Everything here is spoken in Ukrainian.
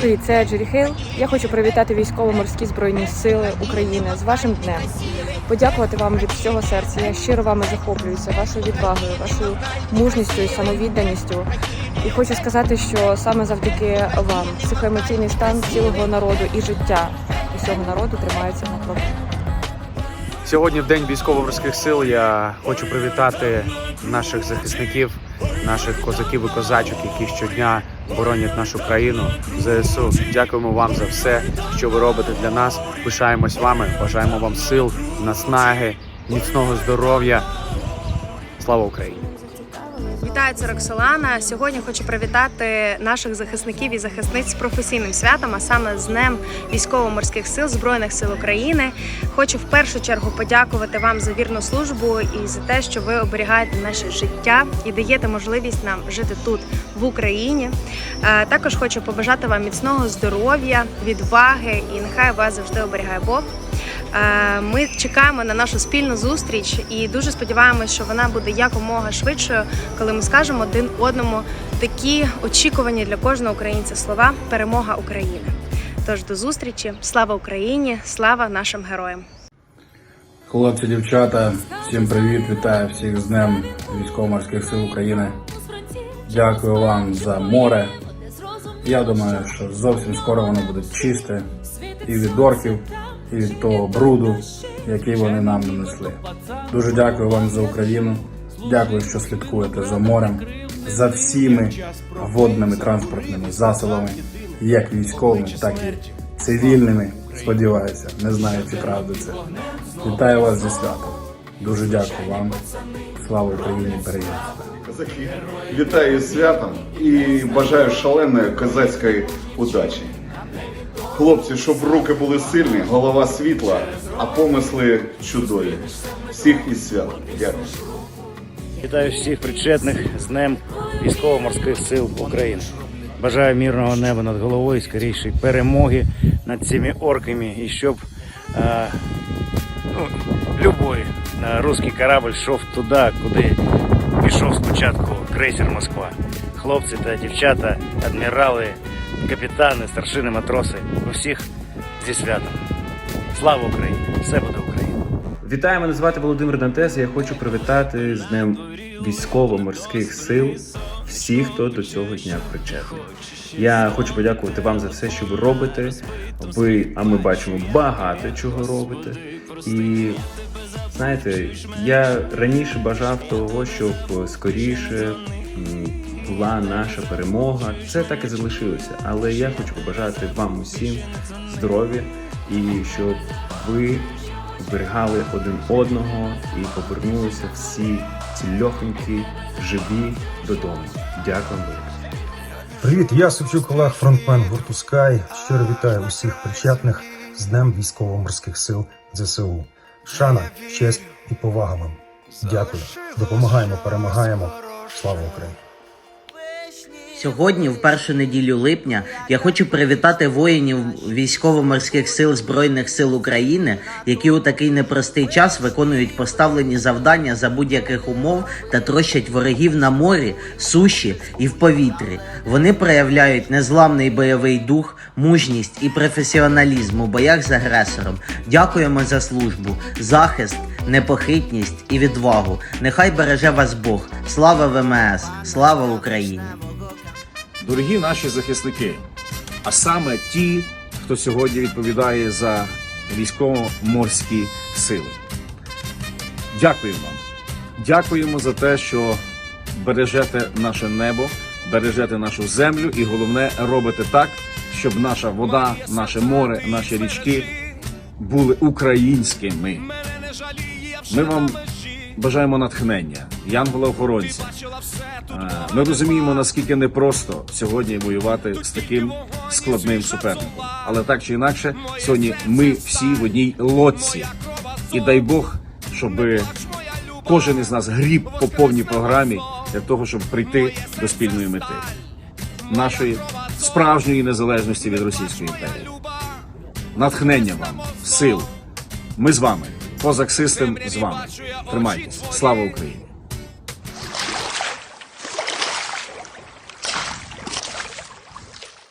Привіт, це Джері Хейл. Я хочу привітати військово-морські збройні сили України з вашим днем. Подякувати вам від всього серця. Я щиро вами захоплююся, вашою відвагою, вашою мужністю і самовідданістю. І хочу сказати, що саме завдяки вам психоемоційний стан цілого народу і життя усього народу тримається на плаву. Сьогодні в день військово-морських сил я хочу привітати наших захисників, наших козаків і козачок, які щодня боронять нашу країну. ЗСУ. Дякуємо вам за все, що ви робите для нас. Пишаємось вами, бажаємо вам сил, наснаги, міцного здоров'я. Слава Україні! Вітаю, це Роксолана. Сьогодні хочу привітати наших захисників і захисниць з професійним святом, а саме з Днем військово-морських сил Збройних сил України. Хочу в першу чергу подякувати вам за вірну службу і за те, що ви оберігаєте наше життя і даєте можливість нам жити тут, в Україні. Е, Також хочу побажати вам міцного здоров'я, відваги і нехай вас завжди оберігає Бог. Е, Ми чекаємо на нашу спільну зустріч і дуже сподіваємося, що вона буде якомога швидшою, коли ми скажемо один одному такі очікувані для кожного українця слова перемога України. Тож до зустрічі, слава Україні, слава нашим героям! Хлопці, дівчата, всім привіт! Вітаю всіх з Днем Військово-морських сил України. Дякую вам за море. Я думаю, що зовсім скоро воно буде чисте і від орків, і того бруду, який вони нам нанесли. Дуже дякую вам за Україну. Дякую, що слідкуєте за морем, за всіми водними транспортними засобами, як військовими, так і цивільними. Сподіваюся, не знаю, чи правда це. Вітаю вас зі святом. Дуже дякую вам. Слава Україні! Себе. Козаки, вітаю з святом і бажаю шаленої козацької удачі. Хлопці, щоб руки були сильні, голова світла, а помисли чудові. Всіх із святом. Дякую. Вітаю всіх причетних з Днем військово-морських сил України. Бажаю мирного неба над головою, скорішої перемоги над цими орками і щоб е, ну, любой е, русський корабль йшов туди, куди пішов спочатку крейсер Москва. Хлопці та дівчата, адмірали, капітани, старшини, матроси. Усіх зі святом. Слава Україні! Все буде Україна! Вітаю, мене звати Володимир Дантес. Я хочу привітати з Днем військово-морських сил всіх, хто до цього дня причетний. Я хочу подякувати вам за все, що ви робите. Ви, а ми бачимо, багато чого робите. І знаєте, я раніше бажав того, щоб скоріше м, була наша перемога. Це так і залишилося. Але я хочу побажати вам усім здоров'я і щоб ви зберігали один одного і повернулися всі цільохонькі, живі додому. Дякую велике. Привіт, я Савчук Олег, фронтмен гурту Sky. Щиро вітаю усіх причетних з Днем військово-морських сил ЗСУ. Шана, честь і повага вам. Дякую. Допомагаємо, перемагаємо. Слава Україні! Сьогодні, в першу неділю липня, я хочу привітати воїнів військово-морських сил Збройних сил України, які у такий непростий час виконують поставлені завдання за будь-яких умов та трощать ворогів на морі, суші і в повітрі. Вони проявляють незламний бойовий дух, мужність і професіоналізм у боях з агресором. Дякуємо за службу, захист, непохитність і відвагу. Нехай береже вас Бог. Слава ВМС! Слава Україні! Дорогі наші захисники, а саме ті, хто сьогодні відповідає за військово-морські сили. Дякуємо вам. Дякуємо за те, що бережете наше небо, бережете нашу землю і головне робите так, щоб наша вода, наше море, наші річки були українськими. Ми вам бажаємо натхнення, янгола-охоронця. Е, Ми розуміємо, наскільки непросто сьогодні воювати з таким складним суперником. Але так чи інакше, сьогодні ми всі в одній лодці. І дай Бог, щоб кожен із нас гріб по повній програмі для того, щоб прийти до спільної мети нашої справжньої незалежності від Російської імперії. Натхнення вам, сил. Ми з вами. Козак Систем з вами. Тримайтесь. Слава Україні!